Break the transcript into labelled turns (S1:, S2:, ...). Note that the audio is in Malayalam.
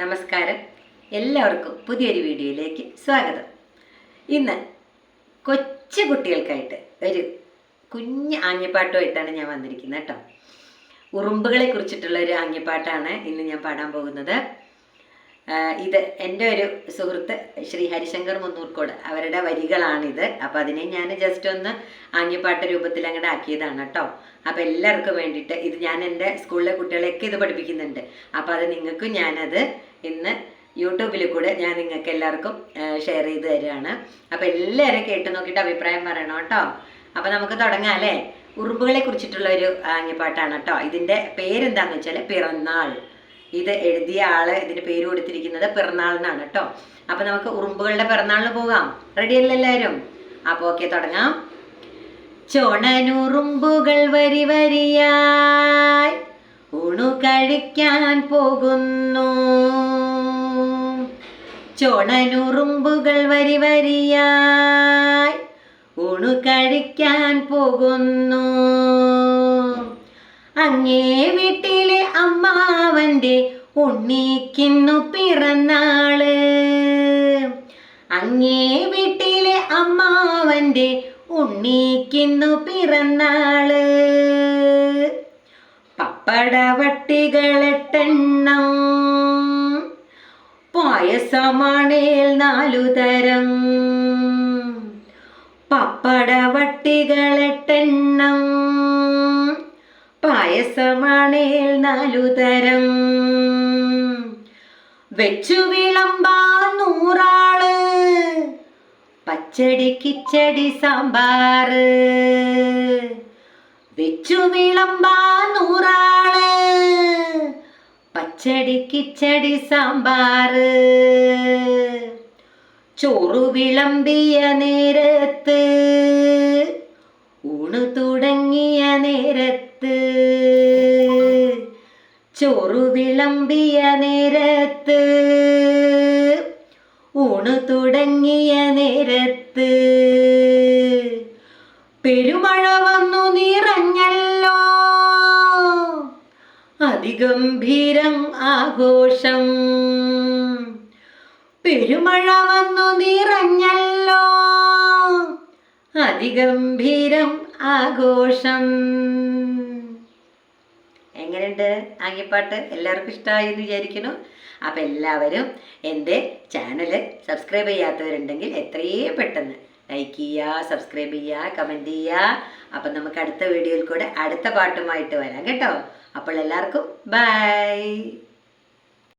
S1: നമസ്കാരം. എല്ലാവർക്കും പുതിയൊരു വീഡിയോയിലേക്ക് സ്വാഗതം. ഇന്ന് കൊച്ചു കുട്ടികൾക്കായിട്ട് ഒരു കുഞ്ഞ് ആംഗ്യപ്പാട്ടുമായിട്ടാണ് ഞാൻ വന്നിരിക്കുന്നത് കേട്ടോ. ഉറുമ്പുകളെ കുറിച്ചിട്ടുള്ള ഒരു ആംഗ്യപ്പാട്ടാണ് ഇന്ന് ഞാൻ പാടാൻ പോകുന്നത്. ഇത് എന്റെ ഒരു സുഹൃത്ത് ശ്രീ ഹരിശങ്കർ മുന്നൂർക്കോട്. അവരുടെ വരികളാണിത്. അപ്പോൾ അതിനെ ഞാൻ ജസ്റ്റ് ഒന്ന് ആംഗ്യപ്പാട്ട് രൂപത്തിൽ അങ്ങോട്ട് ആക്കിയതാണ് കേട്ടോ അപ്പോൾ എല്ലാവർക്കും വേണ്ടിയിട്ട് ഇത് ഞാൻ എന്റെ സ്കൂളിലെ കുട്ടികളെയൊക്കെ ഇത് പഠിപ്പിക്കുന്നുണ്ട്. അപ്പോൾ അത് നിങ്ങൾക്കും ഞാനത് ഇന്ന് യൂട്യൂബിൽ കൂടെ ഞാൻ നിങ്ങൾക്ക് എല്ലാവർക്കും ഷെയർ ചെയ്ത് തരികയാണ് അപ്പോൾ എല്ലാവരും കേട്ട് നോക്കിയിട്ട് അഭിപ്രായം പറയണം കേട്ടോ അപ്പോൾ നമുക്ക് തുടങ്ങാം അല്ലേ? ഉറുമ്പുകളെ കുറിച്ചിട്ടുള്ള ഒരു ആംഗ്യപ്പാട്ടാണ് കേട്ടോ ഇതിന്റെ പേരെന്താണെന്ന് വെച്ചാൽ പിറന്നാൾ. ഇത് എഴുതിയ ആൾ ഇതിന് പേര് കൊടുത്തിരിക്കുന്നത് പിറന്നാളിനാണ് കേട്ടോ. അപ്പൊ നമുക്ക് ഉറുമ്പുകളുടെ പിറന്നാളിന് പോകാം. റെഡി അല്ലേ എല്ലാവരും? അപ്പൊ ഓക്കെ തുടങ്ങാം. ചുണനുറുമ്പുകൾ വരി വരിയായി ഊണു കഴിക്കാൻ പോകുന്നു. ചോണനുറുമ്പുകൾ വരി വരിയായി ഊണു കഴിക്കാൻ പോകുന്നു. അങ്ങേ വീട്ടിലെ അമ്മാവന്റെ ഉണ്ണിക്കുന്നു പിറന്നാൾ. അങ്ങേ വീട്ടിലെ അമ്മാവന്റെ ഉണ്ണിക്കുന്നു പിറന്നാൾ. പപ്പടവട്ടികളെട്ടെണ്ണം. പായസമാണേൽ നാലു തരം. പപ്പടവട്ടികളെട്ടെണ്ണം. പായസമാണേൽ നാലുതരം. വെച്ചു വിളമ്പാ നൂറാൾ. പച്ചടി കിച്ചടി സാമ്പാറ്. വെച്ചു വിളമ്പാ നൂറാൾ. പച്ചടി കിച്ചടി സാമ്പാറ്. ചോറു വിളമ്പിയ നേരത്ത് ഊണ് തുടങ്ങിയ നേരത്ത് ചോറു വിളമ്പിയ നേരത്ത് ഊണ് തുടങ്ങിയ നേരത്ത്. പെരുമഴ വന്നു നിറഞ്ഞല്ലോ അതിഗംഭീരം ആഘോഷം. പെരുമഴ വന്നു നിറഞ്ഞല്ലോ അതിഗംഭീരം ആഘോഷം. എങ്ങനെയുണ്ട്? ആംഗ്യപ്പാട്ട് എല്ലാവർക്കും ഇഷ്ടമായി എന്ന് വിചാരിക്കുന്നു. അപ്പം എല്ലാവരും എന്റെ ചാനൽ സബ്സ്ക്രൈബ് ചെയ്യാത്തവരുണ്ടെങ്കിൽ എത്രയും പെട്ടെന്ന് ലൈക്ക് ചെയ്യുക സബ്സ്ക്രൈബ് ചെയ്യുക കമന്റ് ചെയ്യുക. അപ്പം നമുക്ക് അടുത്ത വീഡിയോയിൽ കൂടെ അടുത്ത പാട്ടുമായിട്ട് വരാം കേട്ടോ. അപ്പോൾ എല്ലാവർക്കും ബൈ